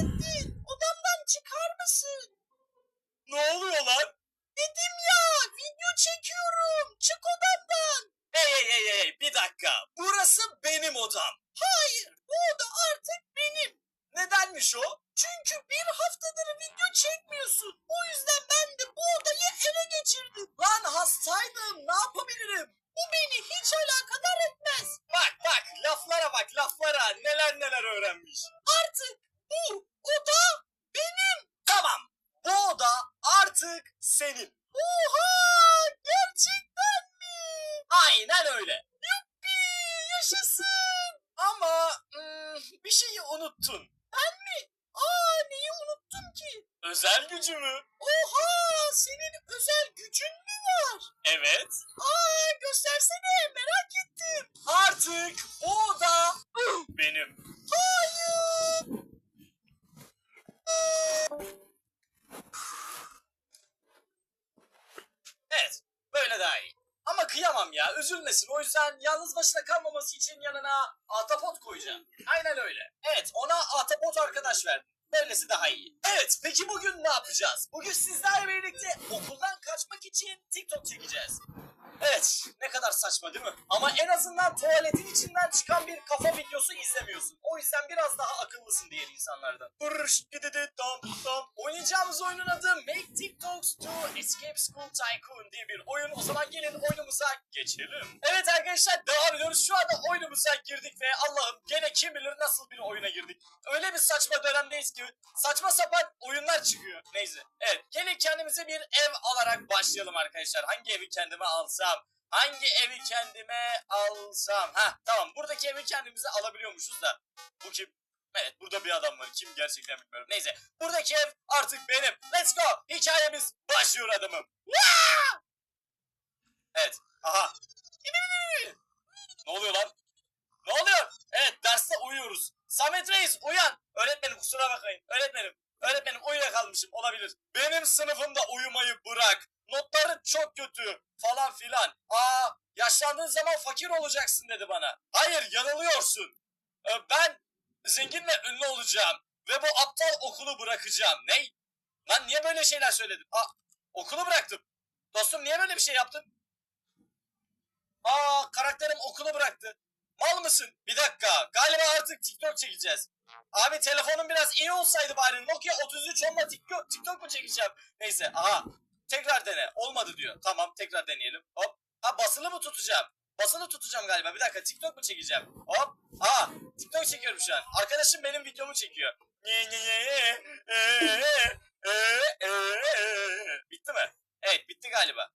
Anne odamdan çıkar mısın? Ne oluyor lan? Dedim ya video çekiyorum. Çık odamdan. Hey hey hey hey bir dakika. Burası benim odam. Hayır bu oda artık benim. Nedenmiş o? Çünkü bir haftadır video çekmiyorsun. O yüzden ben de bu odayı ele geçirdim. Lan hastaydım ne yapabilirim? Bu beni hiç alakadar etmez. Bak bak laflara bak laflara neler neler öğrenmiş. Artık bu oda benim. Tamam, bu oda artık senin. Oha! Gerçekten mi? Aynen öyle. Yuppi! Yaşasın! Ama hmm, bir şeyi unuttun. Ben mi? Aa neyi unuttum ki? Özel gücümü. Oha! Senin özel gücün mü var? Evet. Aa göstersene merak ettim. Artık bu oda benim. Hayır! Evet, böyle daha iyi. Ama kıyamam ya, üzülmesin. O yüzden yalnız başına kalmaması için yanına ahtapot koyacağım. Aynen öyle. Evet, ona ahtapot arkadaş verdim. Böylesi daha iyi. Evet, peki bugün ne yapacağız? Bugün sizlerle birlikte okuldan kaçmak için TikTok çekeceğiz. Evet, ne kadar saçma değil mi? Ama en azından tuvaletin içinden çıkan bir kafa videosu izlemiyorsun. O yüzden biraz daha akıllısın diğer insanlardan. Hırş, gididi, dam, dam. Oynayacağımız oyunun adı Make TikToks to Escape School Tycoon diye bir oyun. O zaman gelin oyunumuza geçelim. Evet arkadaşlar devam ediyoruz. Şu anda oyunumuza girdik ve Allah'ım gene kim bilir nasıl bir oyuna girdik. Öyle bir saçma dönemdeyiz ki saçma sapan oyunlar çıkıyor. Neyse. Evet gelin kendimize bir ev alarak başlayalım arkadaşlar. Hangi evi kendime alsam? Hangi evi kendime alsam? Ha tamam buradaki evi kendimize alabiliyormuşuz da. Bu kim? Evet burada bir adam var. Kim gerçekten bilmiyorum. Neyse buradaki ev artık benim. Let's go. Hikayemiz başlıyor adamım. Evet. Aha. Ne oluyor lan? Ne oluyor? Evet derste uyuyoruz. Samet Reis uyan. Öğretmenim kusura bakmayın. Öğretmenim. Öğretmenim uyuyakalmışım olabilir. Benim sınıfımda uyumayı bırak. Notların çok kötü falan filan. Aa yaşlandığın zaman fakir olacaksın dedi bana. Hayır yanılıyorsun. Ee, Ben zengin ve ünlü olacağım. Ve bu aptal okulu bırakacağım. Ney? Lan niye böyle şeyler söyledin? Aa okulu bıraktım. Dostum niye böyle bir şey yaptın? Aa karakterim okulu bıraktı. Mal mısın? Bir dakika. Galiba artık TikTok çekeceğiz. Abi telefonum biraz iyi olsaydı bari. Nokia 33 olma TikTok, TikTok mu çekeceğim? Neyse aha. Tekrar dene. Olmadı diyor. Tamam tekrar deneyelim. Hop. Ha basılı mı tutacağım? Basılı tutacağım galiba. Bir dakika TikTok mu çekeceğim? Hop. Aa TikTok çekiyorum şu an. Arkadaşım benim videomu çekiyor. E, e, e. Bitti mi? Evet bitti galiba.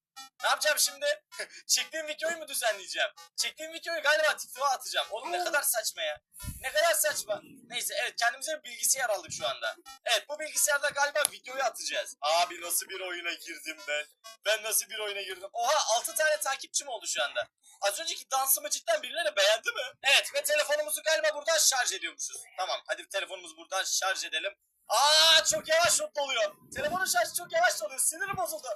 Ne yapacağım şimdi? Çektiğim videoyu mu düzenleyeceğim? Çektiğim videoyu galiba TikTok'a atacağım. Oğlum ne kadar saçma ya. Ne kadar saçma. Neyse evet kendimize bir bilgisayar aldık şu anda. Evet bu bilgisayarda galiba videoyu atacağız. Abi nasıl bir oyuna girdim ben? Ben nasıl bir oyuna girdim? Oha 6 tane takipçim oldu şu anda. Az önceki dansımı cidden birileri beğendi mi? Evet ve telefonumuzu galiba buradan şarj ediyormuşuz. Tamam hadi telefonumuzu buradan şarj edelim. Aa çok yavaş doluyor. Telefonun şarjı çok yavaş doluyor. Sinirim bozuldu.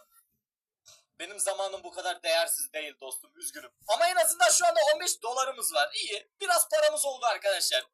Benim zamanım bu kadar değersiz değil dostum üzgünüm. Ama en azından şu anda 15 dolarımız var. İyi. Biraz paramız oldu arkadaşlar.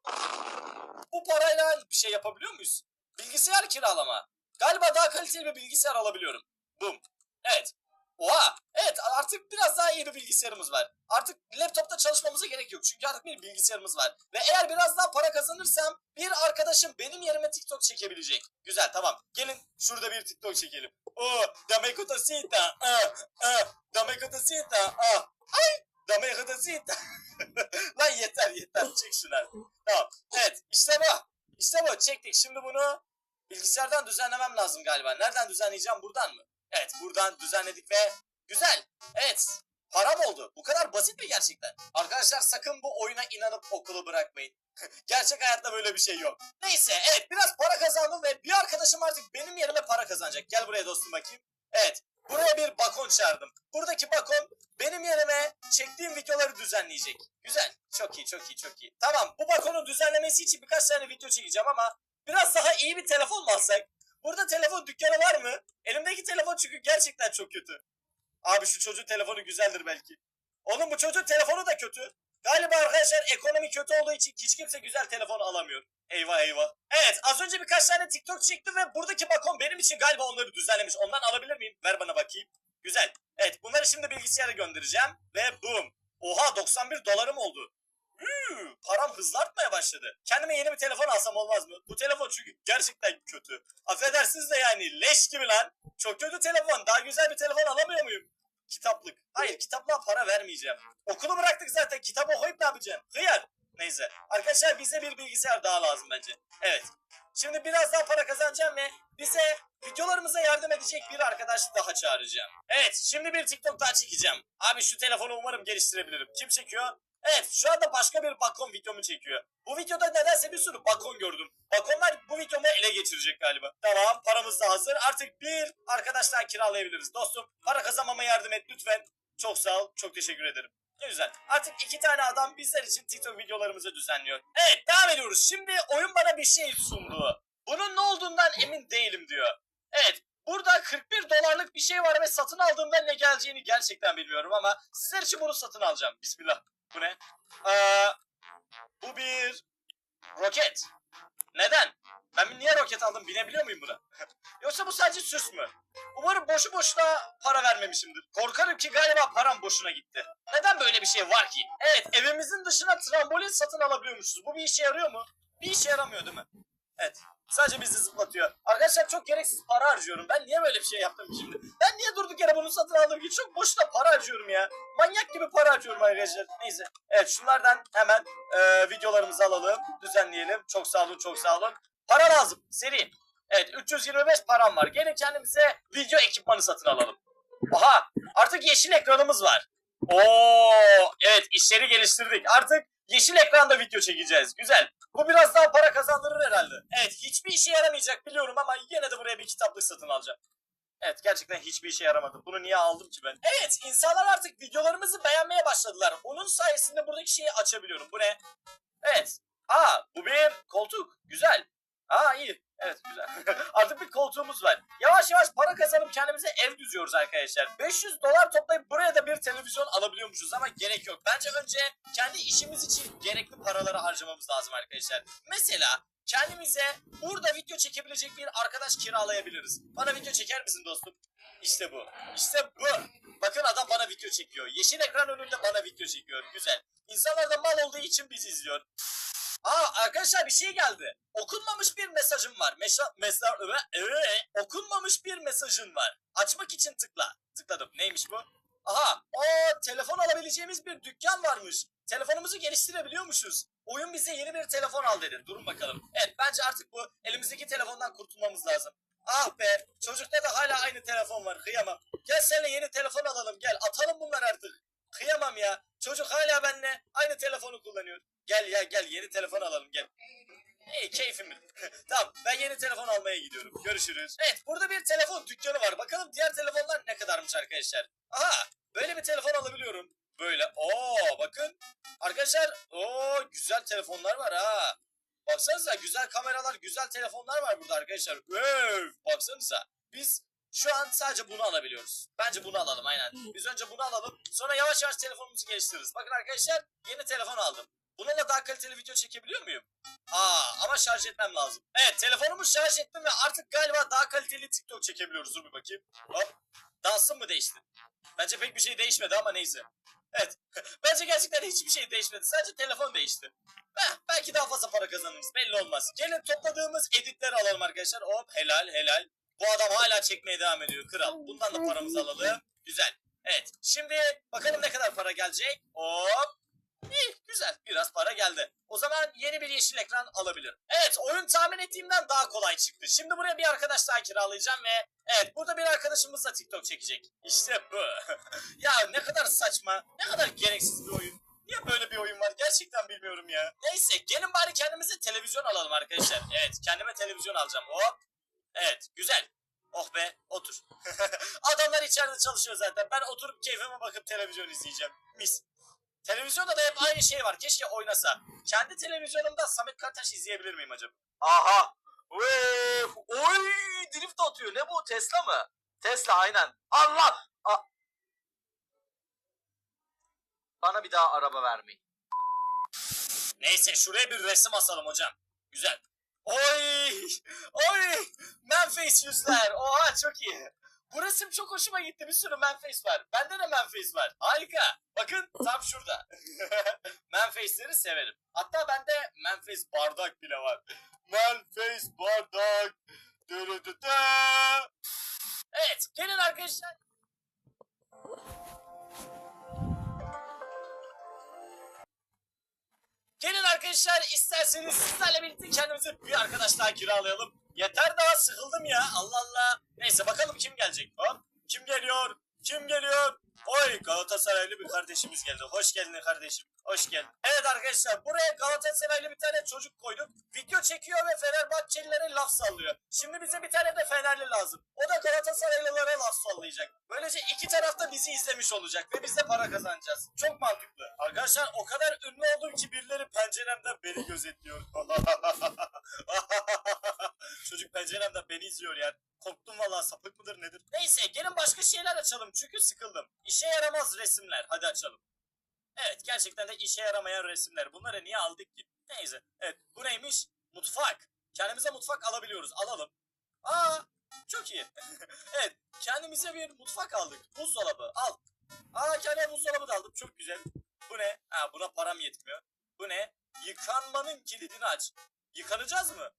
Bu parayla bir şey yapabiliyor muyuz? Bilgisayar kiralama. Galiba daha kaliteli bir bilgisayar alabiliyorum. Bum. Evet. Oha. Evet artık biraz daha iyi bir bilgisayarımız var. Artık laptopta çalışmamıza gerek yok. Çünkü artık bir bilgisayarımız var. Ve eğer biraz daha para kazanırsam bir arkadaşım benim yerime TikTok çekebilecek. Güzel tamam. Gelin şurada bir TikTok çekelim. Oh, dame cotosita. Ah, ah, dame cotosita. Ah. Ay, dame cotosita. Lan yeter yeter. Çek şunu. Tamam. Evet işte bu. İşte bu. Çektik. Şimdi bunu bilgisayardan düzenlemem lazım galiba. Nereden düzenleyeceğim? Buradan mı? Evet buradan düzenledik ve güzel. Evet param oldu. Bu kadar basit mi gerçekten? Arkadaşlar sakın bu oyuna inanıp okulu bırakmayın. Gerçek hayatta böyle bir şey yok. Neyse evet biraz para kazandım ve bir arkadaşım artık benim yerime para kazanacak. Gel buraya dostum bakayım. Evet buraya bir bakon çağırdım. Buradaki bakon benim yerime çektiğim videoları düzenleyecek. Güzel. Çok iyi çok iyi çok iyi. Tamam bu bakonu düzenlemesi için birkaç tane video çekeceğim ama biraz daha iyi bir telefon mu alsak? Burada telefon dükkanı var mı? Elimdeki telefon çünkü gerçekten çok kötü. Abi şu çocuğun telefonu güzeldir belki. Oğlum bu çocuğun telefonu da kötü. Galiba arkadaşlar ekonomi kötü olduğu için hiç kimse güzel telefon alamıyor. Eyvah eyvah. Evet az önce birkaç tane TikTok çektim ve buradaki bakon benim için galiba onları düzenlemiş. Ondan alabilir miyim? Ver bana bakayım. Güzel. Evet bunları şimdi bilgisayara göndereceğim. Ve boom. Oha 91 dolarım oldu. Huu, param hızlı artmaya başladı. Kendime yeni bir telefon alsam olmaz mı? Bu telefon çünkü gerçekten kötü. Affedersiniz de yani leş gibi lan. Çok kötü telefon. Daha güzel bir telefon alamıyor muyum? Kitaplık. Hayır kitaplığa para vermeyeceğim. Okulu bıraktık zaten. Kitap okuyup ne yapacağım? Hıyar. Neyse. Arkadaşlar bize bir bilgisayar daha lazım bence. Evet. Şimdi biraz daha para kazanacağım ve bize videolarımıza yardım edecek bir arkadaş daha çağıracağım. Evet şimdi bir TikTok daha çekeceğim. Abi şu telefonu umarım geliştirebilirim. Kim çekiyor? Evet şu anda başka bir bakon videomu çekiyor. Bu videoda nedense bir sürü bakon gördüm. Bakonlar bu videomu ele geçirecek galiba. Tamam paramız da hazır. Artık bir arkadaş daha kiralayabiliriz. Dostum para kazanmama yardım et lütfen. Çok sağ ol. Çok teşekkür ederim. Ne güzel. Artık iki tane adam bizler için TikTok videolarımızı düzenliyor. Evet devam ediyoruz. Şimdi oyun bana bir şey sundu. Bunun ne olduğundan emin değilim diyor. Evet burada 41 dolarlık bir şey var ve satın aldığımda ne geleceğini gerçekten bilmiyorum ama sizler için bunu satın alacağım. Bismillah. Bu ne? Ee, bu bir roket. Neden? Ben niye roket aldım binebiliyor muyum buna? Yoksa bu sadece süs mü? Umarım boşu boşuna para vermemişimdir. Korkarım ki galiba param boşuna gitti. Neden böyle bir şey var ki? Evet evimizin dışına trambolin satın alabiliyormuşuz. Bu bir işe yarıyor mu? Bir işe yaramıyor değil mi? Evet. Sadece bizi zıplatıyor. Arkadaşlar çok gereksiz para harcıyorum. Ben niye böyle bir şey yaptım şimdi? Ben niye durduk yere bunu satın aldım ki? Çok boşuna para harcıyorum ya. Manyak gibi para harcıyorum arkadaşlar. Neyse. Evet şunlardan hemen e, videolarımızı alalım. Düzenleyelim. Çok sağ olun çok sağ olun. Para lazım. Seri. Evet 325 param var. Gelin kendimize video ekipmanı satın alalım. Aha artık yeşil ekranımız var. Oo evet işleri geliştirdik. Artık yeşil ekranda video çekeceğiz. Güzel. Bu biraz daha para kazandırır herhalde. Evet hiçbir işe yaramayacak biliyorum ama yine de buraya bir kitaplık satın alacağım. Evet gerçekten hiçbir işe yaramadı. Bunu niye aldım ki ben? Evet insanlar artık videolarımızı beğenmeye başladılar. Onun sayesinde buradaki şeyi açabiliyorum. Bu ne? Evet. Aa bu bir koltuk. Güzel. Aa iyi. Evet güzel. Artık bir koltuğumuz var. Yavaş yavaş para kazanıp kendimize ev düzüyoruz arkadaşlar. 500 dolar toplayıp buraya da bir televizyon alabiliyormuşuz ama gerek yok. Bence önce kendi işimiz için gerekli paraları harcamamız lazım arkadaşlar. Mesela kendimize burada video çekebilecek bir arkadaş kiralayabiliriz. Bana video çeker misin dostum? İşte bu. İşte bu. Bakın adam bana video çekiyor. Yeşil ekran önünde bana video çekiyor. Güzel. İnsanlar da mal olduğu için bizi izliyor. Aa arkadaşlar bir şey geldi. Okunmamış bir mesajım var. Meşa, mesaj, ee, okunmamış bir mesajın var. Açmak için tıkla. Tıkladım. Neymiş bu? Aha. o telefon alabileceğimiz bir dükkan varmış. Telefonumuzu geliştirebiliyormuşuz. Oyun bize yeni bir telefon al dedi. Durun bakalım. Evet bence artık bu elimizdeki telefondan kurtulmamız lazım. Ah be çocukta da hala aynı telefon var kıyamam. Gel seninle yeni telefon alalım gel atalım bunlar artık. Kıyamam ya. Çocuk hala benimle aynı telefonu kullanıyor. Gel ya gel yeni telefon alalım gel. İyi keyfim. tamam ben yeni telefon almaya gidiyorum. Görüşürüz. Evet burada bir telefon dükkanı var. Bakalım diğer telefonlar ne kadarmış arkadaşlar. Aha böyle bir telefon alabiliyorum. Böyle. Oo bakın. Arkadaşlar o güzel telefonlar var ha. Baksanıza güzel kameralar, güzel telefonlar var burada arkadaşlar. Öf, baksanıza. Biz şu an sadece bunu alabiliyoruz. Bence bunu alalım aynen. Biz önce bunu alalım. Sonra yavaş yavaş telefonumuzu geliştiririz. Bakın arkadaşlar yeni telefon aldım. Bununla daha kaliteli video çekebiliyor muyum? Aa ama şarj etmem lazım. Evet telefonumu şarj ettim ve artık galiba daha kaliteli TikTok çekebiliyoruz. Dur bir bakayım. Hop. Dansım mı değişti? Bence pek bir şey değişmedi ama neyse. Evet. Bence gerçekten hiçbir şey değişmedi. Sadece telefon değişti. Heh, belki daha fazla para kazanırız. Belli olmaz. Gelin topladığımız editleri alalım arkadaşlar. Hop helal helal. Bu adam hala çekmeye devam ediyor. Kral. Bundan da paramızı alalım. Güzel. Evet. Şimdi bakalım ne kadar para gelecek. Hop. İyi, güzel. Biraz para geldi. O zaman yeni bir yeşil ekran alabilirim. Evet, oyun tahmin ettiğimden daha kolay çıktı. Şimdi buraya bir arkadaş daha kiralayacağım ve evet, burada bir arkadaşımız da TikTok çekecek. İşte bu. ya ne kadar saçma, ne kadar gereksiz bir oyun. Niye böyle bir oyun var gerçekten bilmiyorum ya. Neyse gelin bari kendimize televizyon alalım arkadaşlar. Evet kendime televizyon alacağım. Hop. Evet güzel. Oh be otur. Adamlar içeride çalışıyor zaten. Ben oturup keyfime bakıp televizyon izleyeceğim. Mis. Televizyonda da hep aynı şey var. Keşke oynasa. Kendi televizyonumda Samet Kartaş izleyebilir miyim acaba? Aha. Vee, oy drift atıyor. Ne bu Tesla mı? Tesla aynen. Allah. A- Bana bir daha araba vermeyin. Neyse şuraya bir resim asalım hocam. Güzel. Oy! Oy! Manface yüzler. Oha çok iyi. Bu resim çok hoşuma gitti. Bir sürü manface var. Bende de manface var. Harika. Bakın tam şurada. manface'leri severim. Hatta bende manface bardak bile var. Manface bardak. Dırıdıdı. Evet gelin arkadaşlar. Gelin arkadaşlar isterseniz sizlerle birlikte kendimize bir arkadaş daha kiralayalım. Yeter daha sıkıldım ya Allah Allah. Neyse bakalım kim gelecek. Hop kim geliyor? Kim geliyor? Galatasaraylı bir kardeşimiz geldi. Hoş geldin kardeşim. Hoş geldin. Evet arkadaşlar buraya Galatasaraylı bir tane çocuk koyduk. Video çekiyor ve Fenerbahçelilere laf sallıyor. Şimdi bize bir tane de Fenerli lazım. O da Galatasaraylılara laf sallayacak. Böylece iki tarafta bizi izlemiş olacak ve biz de para kazanacağız. Çok mantıklı. Arkadaşlar o kadar ünlü oldum ki birileri penceremden beni gözetliyor. Çocuk penceremden beni izliyor yani. Korktum valla sapık mıdır nedir? Neyse gelin başka şeyler açalım çünkü sıkıldım. İşe yaramaz resimler. Hadi açalım. Evet gerçekten de işe yaramayan resimler. Bunları niye aldık ki? Neyse. Evet bu neymiş? Mutfak. Kendimize mutfak alabiliyoruz. Alalım. Aa çok iyi. evet kendimize bir mutfak aldık. Buzdolabı al. Aa kendime buzdolabı da aldım. Çok güzel. Bu ne? Ha buna param yetmiyor. Bu ne? Yıkanmanın kilidini aç. Yıkanacağız mı?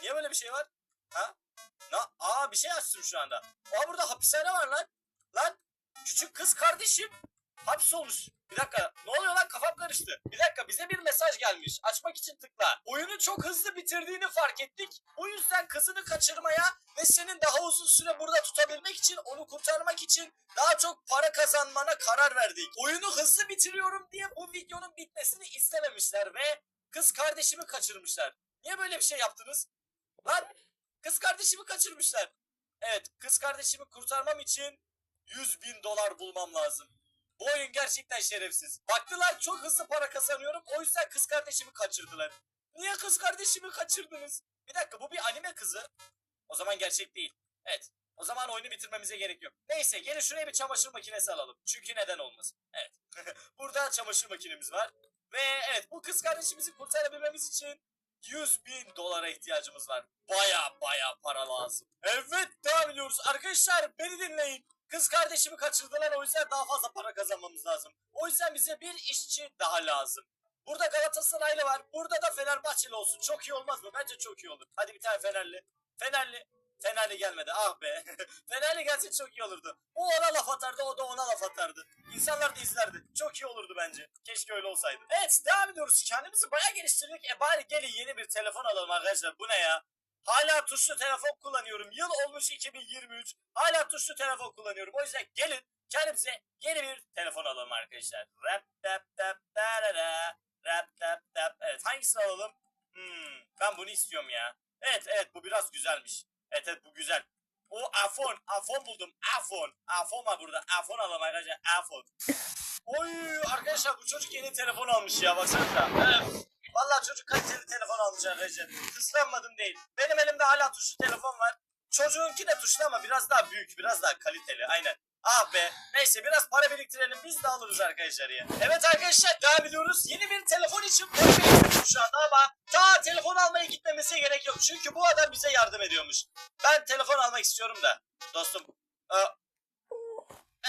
Niye böyle bir şey var? Ha? Na, aa bir şey açtım şu anda. Aa burada hapishane var lan. Lan küçük kız kardeşim hapsolmuş. Bir dakika ne oluyor lan kafam karıştı. Bir dakika bize bir mesaj gelmiş. Açmak için tıkla. Oyunu çok hızlı bitirdiğini fark ettik. Bu yüzden kızını kaçırmaya ve senin daha uzun süre burada tutabilmek için onu kurtarmak için daha çok para kazanmana karar verdik. Oyunu hızlı bitiriyorum diye bu videonun bitmesini istememişler ve kız kardeşimi kaçırmışlar. Niye böyle bir şey yaptınız? Lan kız kardeşimi kaçırmışlar. Evet kız kardeşimi kurtarmam için 100 bin dolar bulmam lazım. Bu oyun gerçekten şerefsiz. Baktılar çok hızlı para kazanıyorum o yüzden kız kardeşimi kaçırdılar. Niye kız kardeşimi kaçırdınız? Bir dakika bu bir anime kızı. O zaman gerçek değil. Evet. O zaman oyunu bitirmemize gerek yok. Neyse gelin şuraya bir çamaşır makinesi alalım. Çünkü neden olmasın. Evet. Burada çamaşır makinemiz var. Ve evet bu kız kardeşimizi kurtarabilmemiz için 100 bin dolara ihtiyacımız var. Baya baya para lazım. Evet devam ediyoruz. Arkadaşlar beni dinleyin. Kız kardeşimi kaçırdılar o yüzden daha fazla para kazanmamız lazım. O yüzden bize bir işçi daha lazım. Burada Galatasaraylı var. Burada da Fenerbahçeli olsun. Çok iyi olmaz mı? Bence çok iyi olur. Hadi bir tane Fenerli. Fenerli. Fenerli gelmedi. Ah be. Fenerli gelse çok iyi olurdu. O ona laf atardı, o da ona laf atardı. İnsanlar da izlerdi. Çok iyi olurdu bence. Keşke öyle olsaydı. Evet, devam ediyoruz. Kendimizi bayağı geliştirdik. E bari gelin yeni bir telefon alalım arkadaşlar. Bu ne ya? Hala tuşlu telefon kullanıyorum. Yıl olmuş 2023. Hala tuşlu telefon kullanıyorum. O yüzden gelin kendimize yeni bir telefon alalım arkadaşlar. Rap tap tap tarara. Rap tap tap. Evet hangisini alalım? Hmm, ben bunu istiyorum ya. Evet evet bu biraz güzelmiş. Evet evet bu güzel. O iPhone. iPhone buldum. iPhone. iPhone var burada. iPhone alalım arkadaşlar. iPhone. Oy arkadaşlar bu çocuk yeni telefon almış ya baksanıza. Evet. Vallahi çocuk kaliteli telefon almış arkadaşlar. Kıskanmadım değil. Benim elimde hala tuşlu telefon var. Çocuğunki de tuşlu ama biraz daha büyük, biraz daha kaliteli. Aynen. Ah be. Neyse biraz para biriktirelim biz de alırız arkadaşlar ya. Evet arkadaşlar devam ediyoruz. Yeni bir telefon için para biriktirdik şu anda ama daha telefon almaya gitmemize gerek yok. Çünkü bu adam bize yardım ediyormuş. Ben telefon almak istiyorum da. Dostum. e,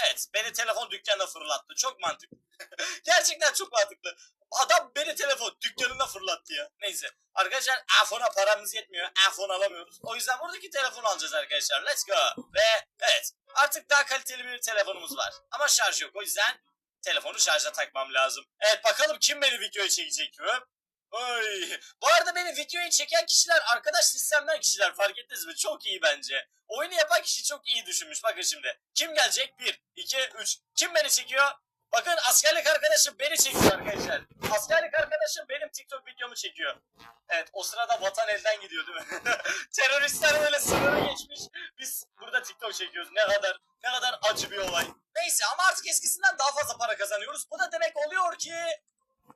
Evet beni telefon dükkanına fırlattı. Çok mantıklı. Gerçekten çok mantıklı. Adam beni telefon dükkanına fırlattı ya. Neyse. Arkadaşlar iPhone'a paramız yetmiyor. iPhone alamıyoruz. O yüzden buradaki telefonu alacağız arkadaşlar. Let's go. Ve evet artık daha kaliteli bir telefonumuz var. Ama şarj yok. O yüzden telefonu şarja takmam lazım. Evet bakalım kim beni videoya çekecek. Hop. Oy. Bu arada beni videoyu çeken kişiler arkadaş listemden kişiler fark ettiniz mi? Çok iyi bence. Oyunu yapan kişi çok iyi düşünmüş. Bakın şimdi. Kim gelecek? 1, 2, 3. Kim beni çekiyor? Bakın askerlik arkadaşım beni çekiyor arkadaşlar. Askerlik arkadaşım benim TikTok videomu çekiyor. Evet o sırada vatan elden gidiyor değil mi? Teröristler böyle sınırı geçmiş. Biz burada TikTok çekiyoruz. Ne kadar ne kadar acı bir olay. Neyse ama artık eskisinden daha fazla para kazanıyoruz. Bu da demek oluyor ki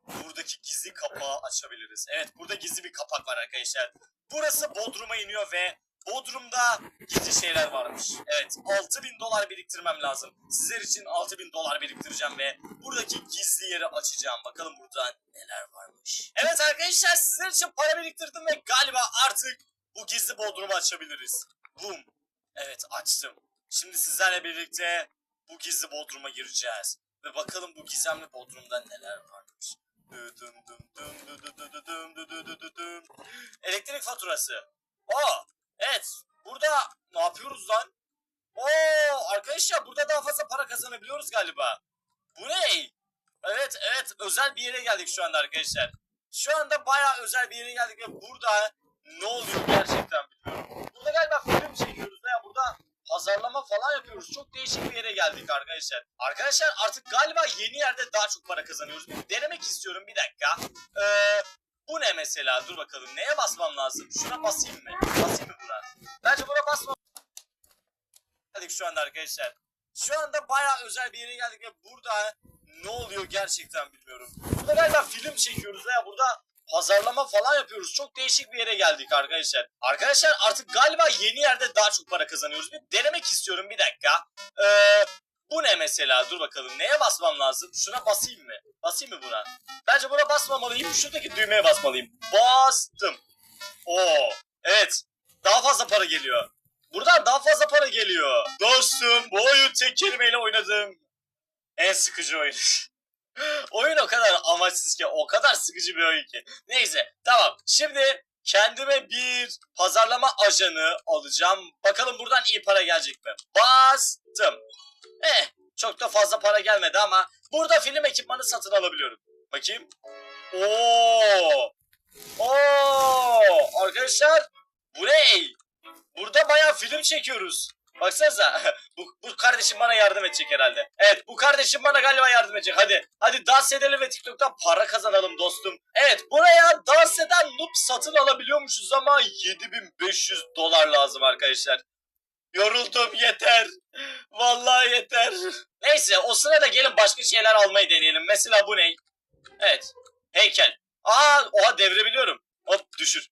buradaki gizli kapağı açabiliriz. Evet burada gizli bir kapak var arkadaşlar. Burası Bodrum'a iniyor ve Bodrum'da gizli şeyler varmış. Evet 6000 dolar biriktirmem lazım. Sizler için 6000 dolar biriktireceğim ve buradaki gizli yeri açacağım. Bakalım burada neler varmış. Evet arkadaşlar sizler için para biriktirdim ve galiba artık bu gizli Bodrum'u açabiliriz. Boom. Evet açtım. Şimdi sizlerle birlikte bu gizli bodruma gireceğiz. Ve bakalım bu gizemli bodrumda neler varmış. Elektrik faturası. Aa evet burada ne yapıyoruz lan? Oo arkadaşlar burada daha fazla para kazanabiliyoruz galiba. Bu ne? Evet evet özel bir yere geldik şu anda arkadaşlar. Şu anda bayağı özel bir yere geldik ve burada ne oluyor gerçekten bilmiyorum. Burada galiba film çekiyoruz veya burada pazarlama falan yapıyoruz. Çok değişik bir yere geldik arkadaşlar. Arkadaşlar artık galiba yeni yerde daha çok para kazanıyoruz. Denemek istiyorum bir dakika. Ee, bu ne mesela? Dur bakalım. Neye basmam lazım? Şuna basayım mı? Basayım mı buna? Bence buna basmam. Geldik şu anda arkadaşlar. Şu anda bayağı özel bir yere geldik ve burada ne oluyor gerçekten bilmiyorum. Burada galiba film çekiyoruz veya burada pazarlama falan yapıyoruz. Çok değişik bir yere geldik arkadaşlar. Arkadaşlar artık galiba yeni yerde daha çok para kazanıyoruz. Bir denemek istiyorum bir dakika. Ee, bu ne mesela? Dur bakalım. Neye basmam lazım? Şuna basayım mı? Basayım mı buna? Bence buna basmamalıyım. Şuradaki düğmeye basmalıyım. Bastım. Oo. Evet. Daha fazla para geliyor. Buradan daha fazla para geliyor. Dostum bu oyun tek kelimeyle oynadım. En sıkıcı oyun. oyun o kadar amaçsız ki, o kadar sıkıcı bir oyun ki. Neyse, tamam. Şimdi kendime bir pazarlama ajanı alacağım. Bakalım buradan iyi para gelecek mi? Bastım. Eh, çok da fazla para gelmedi ama burada film ekipmanı satın alabiliyorum. Bakayım. Oo! Oo! Arkadaşlar, bu ne? Burada bayağı film çekiyoruz. Baksanıza. bu, bu kardeşim bana yardım edecek herhalde. Evet bu kardeşim bana galiba yardım edecek. Hadi. Hadi dans edelim ve TikTok'tan para kazanalım dostum. Evet buraya dans eden noob satın alabiliyormuşuz ama 7500 dolar lazım arkadaşlar. Yoruldum yeter. Vallahi yeter. Neyse o sırada gelin başka şeyler almayı deneyelim. Mesela bu ne? Evet. Heykel. Aa oha devirebiliyorum. Hop düşür.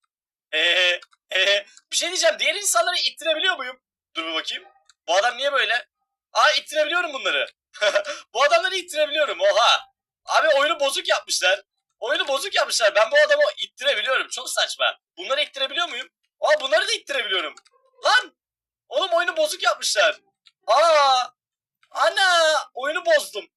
Eee ee, bir şey diyeceğim. Diğer insanları ittirebiliyor muyum? Dur bir bakayım. Bu adam niye böyle? Aa ittirebiliyorum bunları. bu adamları ittirebiliyorum. Oha. Abi oyunu bozuk yapmışlar. Oyunu bozuk yapmışlar. Ben bu adamı ittirebiliyorum. Çok saçma. Bunları ittirebiliyor muyum? Aa bunları da ittirebiliyorum. Lan. Oğlum oyunu bozuk yapmışlar. Aa. Ana. Oyunu bozdum.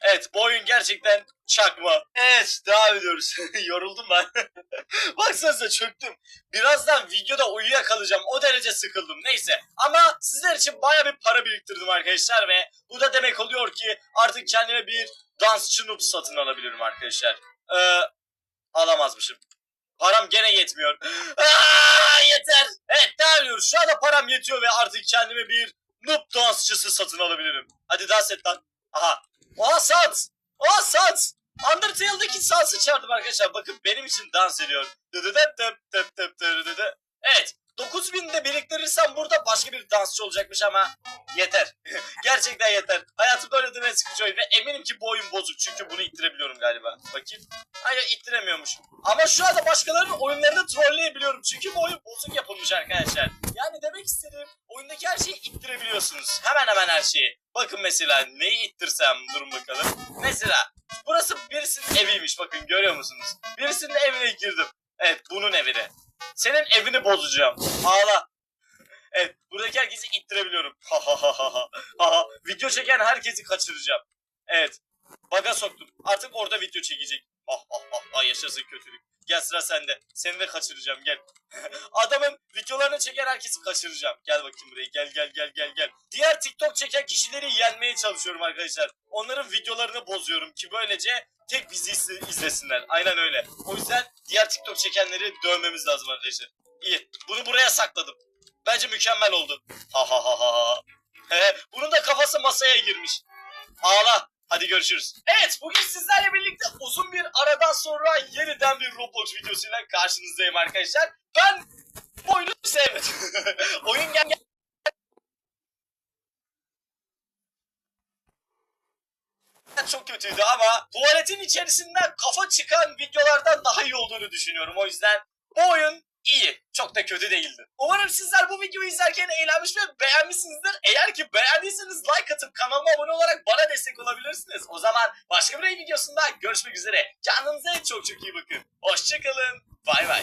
Evet bu oyun gerçekten çakma. Evet devam ediyoruz. Yoruldum ben. Baksanıza çöktüm. Birazdan videoda uyuyakalacağım. O derece sıkıldım. Neyse. Ama sizler için baya bir para biriktirdim arkadaşlar ve bu da demek oluyor ki artık kendime bir dansçı noob satın alabilirim arkadaşlar. Ee, alamazmışım. Param gene yetmiyor. Aa, yeter. Evet devam ediyoruz. Şu anda param yetiyor ve artık kendime bir noob dansçısı satın alabilirim. Hadi dans et lan. Aha. Oha Sans. Oha Sans. Undertale'daki Sans'ı çağırdım arkadaşlar. Bakın benim için dans ediyor. Evet. 9000 de biriktirirsem burada başka bir dansçı olacakmış ama yeter. Gerçekten yeter. Hayatımda oynadığım en sıkıcı oyun ve eminim ki bu oyun bozuk. Çünkü bunu ittirebiliyorum galiba. Bakayım. Hayır ittiremiyormuşum. Ama şu anda başkalarının oyunlarını trolleyebiliyorum. Çünkü bu oyun bozuk yapılmış arkadaşlar. Yani demek istediğim oyundaki her şeyi ittirebiliyorsunuz. Hemen hemen her şeyi. Bakın mesela neyi ittirsem durun bakalım. Mesela burası birisinin eviymiş bakın görüyor musunuz? Birisinin evine girdim. Evet bunun evine. Senin evini bozacağım. Ağla. Evet buradaki herkesi ittirebiliyorum. Ha ha ha ha ha. Video çeken herkesi kaçıracağım. Evet. Baga soktum. Artık orada video çekecek. Ah ah ah ah yaşasın kötülük. Gel sıra sende. Seni de kaçıracağım gel. Adamın videolarını çeken herkesi kaçıracağım. Gel bakayım buraya gel gel gel gel gel. Diğer TikTok çeken kişileri yenmeye çalışıyorum arkadaşlar. Onların videolarını bozuyorum ki böylece tek bizi izle- izlesinler. Aynen öyle. O yüzden diğer TikTok çekenleri dövmemiz lazım arkadaşlar. İyi. Bunu buraya sakladım. Bence mükemmel oldu. Ha ha ha ha. He, bunun da kafası masaya girmiş. Ağla. Hadi görüşürüz. Evet bugün sizlerle birlikte uzun bir aradan sonra yeniden bir Roblox videosuyla karşınızdayım arkadaşlar. Ben bu oyunu sevmedim. Oyun gel çok kötüydü ama tuvaletin içerisinden kafa çıkan videolardan daha iyi olduğunu düşünüyorum. O yüzden bu oyun iyi. Çok da kötü değildi. Umarım sizler bu videoyu izlerken eğlenmiş ve beğenmişsinizdir. Eğer ki beğendiyseniz like atıp kanalıma abone olarak bana destek olabilirsiniz. O zaman başka bir videosunda görüşmek üzere. Kendinize çok çok iyi bakın. Hoşçakalın. Bay bay.